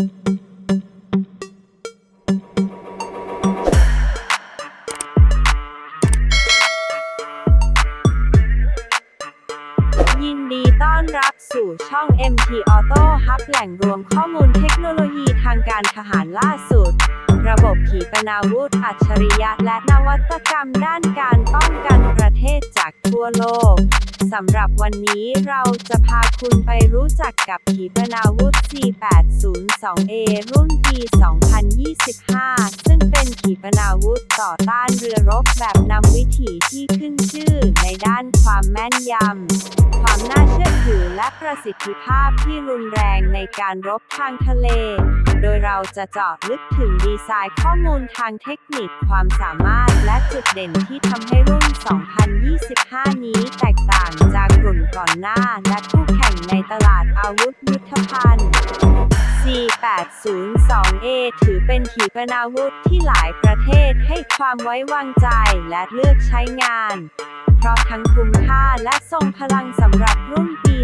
ยินดีต้อนรับสู่ช่อง MT Auto Hub แหล่งรวมข้อมูลเทคโนโลยีทางการทหารล่าสุด ระบบขีปนาวุธ อัจฉริยะ และนวัตกรรมด้านการป้องกันประเทศจากทั่วโลก สำหรับวันนี้เราจะพาคุณไปรู้จักกับขีปนาวุธ C802A รุ่นปี 2025 ซึ่งเป็นขีปนาวุธต่อต้านเรือรบแบบนำวิถีที่ขึ้นชื่อในด้านความแม่นยำ ความน่าเชื่อถือและประสิทธิภาพที่รุนแรงในการรบทางทะเล โดยเราจะเจาะลึกถึงดีไซน์ข้อมูลทางเทคนิคความสามารถและจุดเด่นที่ทำให้รุ่น 2025 นี้แตกต่างจากกลุ่มก่อนหน้าและคู่แข่งในตลาดอาวุธยุทธภัณฑ์ C802A ถือเป็นขีปนาวุธที่หลายประเทศให้ความไว้วางใจและเลือกใช้งาน พราะทั้งคุ้มค่าและทรงพลังสำหรับรุ่นปี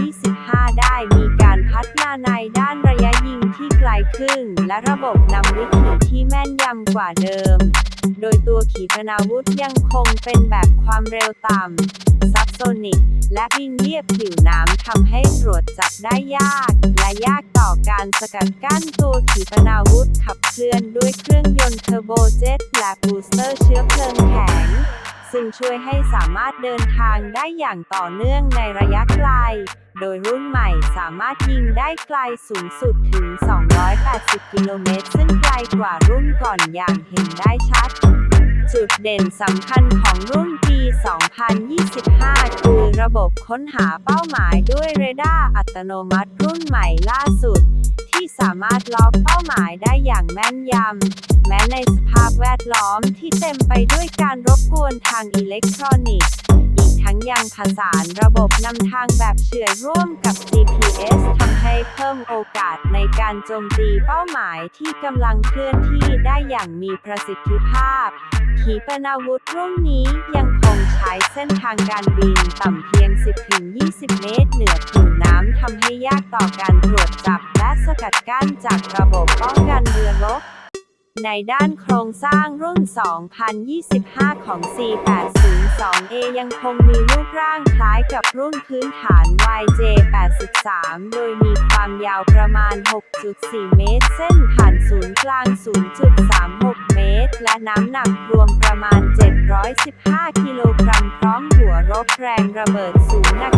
2025 ได้มีการพัฒนาในด้านระยะยิงที่ไกลขึ้น และระบบนำวิถีที่แม่นยำกว่าเดิม โดยตัวขีปนาวุธยังคงเป็นแบบความเร็วต่ำ ซับโซนิก และวิ่งเรียบผิวน้ำทำให้ตรวจจับได้ยาก และยากต่อการสกัดกั้นตัวขีปนาวุธขับเคลื่อนด้วยเครื่องยนต์เทอร์โบเจ็ตและบูสเตอร์เชื้อเพลิงแข็ง ซึ่งช่วยให้สามารถเดินทางได้อย่างต่อเนื่องในระยะไกล โดยรุ่นใหม่สามารถยิงได้ไกลสูงสุดถึง 280 กิโลเมตร ซึ่งไกลกว่ารุ่นก่อนอย่างเห็นได้ชัด จุดเด่นสำคัญของรุ่น 2025 คือระบบค้นหาเป้าหมายด้วยเรดาร์อัตโนมัติรุ่นใหม่ล่าสุด ที่สามารถล็อกเป้าหมายได้อย่างแม่นยำ แม้ในสภาพแวดล้อมที่เต็มไปด้วยการรบกวนทางอิเล็กทรอนิกส์ งยังผสานระบบนำทางแบบเฉื่อยร่วมกับ GPS ทำให้เพิ่มโอกาสในการโจมตีเป้าหมายที่กำลังเคลื่อนที่ได้อย่างมีประสิทธิภาพ ขีปนาวุธรุ่นนี้ยังคงใช้เส้นทางการบินต่ำเพียง 10-20 เมตรเหนือผิวน้ำทำให้ยากต่อการตรวจจับและสกัดกั้นจากระบบป้องกันเรือรบ ในด้านโครงสร้างรุ่น 2025 ของ C802A ยังคงมีรูปร่างคล้ายกับรุ่นพื้นฐาน YJ83 โดยมีความยาวประมาณ 6.4 เมตร เส้นผ่านศูนย์กลาง 0.36 เมตร และน้ำหนักรวมประมาณ 715 กิโลกรัมพร้อมหัวรบแรงระเบิดสูงหนัก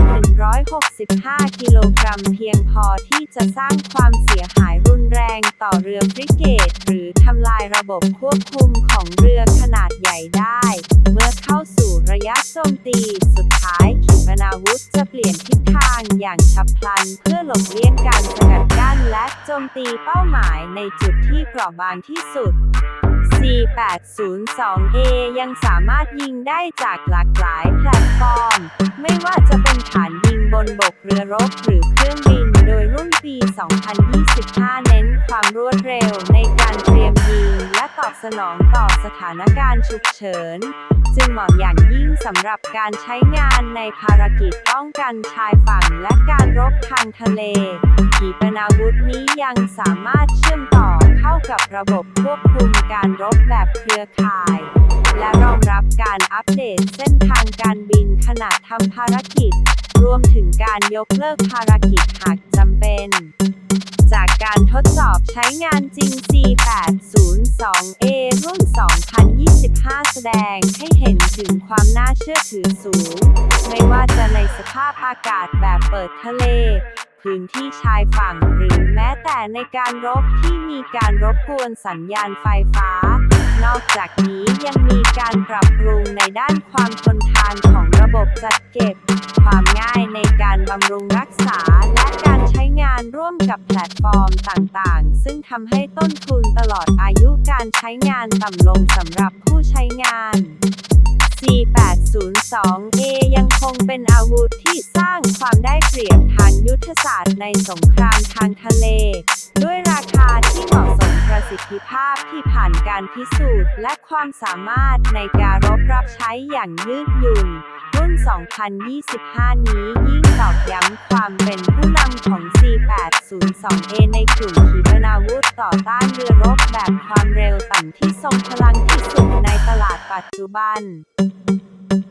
165 กิโลกรัมเพียงพอที่จะสร้างความเสียหายรุนแรงต่อเรือฟริเกตหรือ ระบบควบคุมของเรือขนาดใหญ่ได้ เมื่อเข้าสู่ระยะโจมตี สุดท้ายขีปนาวุธจะเปลี่ยนทิศทางอย่างฉับพลันเพื่อหลบเลี่ยงการสกัดกั้นและโจมตีเป้าหมายในจุดที่เปราะบางที่สุด C802A ยังสามารถยิงได้จากหลากหลายแพลตฟอร์ม ไม่ว่าจะเป็นฐานยิงบนบกเรือรบหรือเครื่องบิน โดยรุ่นปี 2025 เน้นความรวดเร็วในการ อบสนองต่อสถานการณ์ฉุกเฉิน จึงเหมาะอย่างยิ่งสำหรับการใช้งานในภารกิจป้องกันชายฝั่งและการรบทางทะเล ขีปนาวุธนี้ยังสามารถเชื่อมต่อเข้ากับระบบควบคุมการรบแบบเครือข่ายและรองรับการอัปเดตเส้นทางการบินขณะทำภารกิจ รวมถึงการยกเลิกภารกิจหากจำเป็น การทดสอบใช้งานจริง C802A รุ่น 2025 แสดงให้เห็นถึงความน่าเชื่อถือสูง ไม่ว่าจะในสภาพอากาศแบบเปิดทะเล พื้นที่ชายฝั่งหรือแม้แต่ในการรบที่มีการรบกวนสัญญาณไฟฟ้า นอกจากนี้ยังมีการปรับปรุงในด้านความทนทานของระบบจัดเก็บ ความง่ายในการบำรุงรักษา และการใช้งานร่วมกับแพลตฟอร์มต่างๆ ซึ่งทำให้ต้นทุนตลอดอายุการใช้งานต่ำลงสำหรับผู้ใช้งาน C802A ยังคงเป็นอาวุธที่สร้างความได้เปรียบทางยุทธศาสตร์ในสงครามทางทะเล ด้วยราคาที่เหมาะสมประสิทธิภาพที่ผ่านการพิสูจน์ และความสามารถในการรบรับใช้อย่างยืดหยุ่นรุ่น 2025 นี้ยิ่งตอกย้ำความเป็นผู้นำของ C802A ในกลุ่มขีปนาวุธต่อต้านเรือรบแบบความเร็วต่ำที่ทรงพลังที่สุดในตลาดปัจจุบัน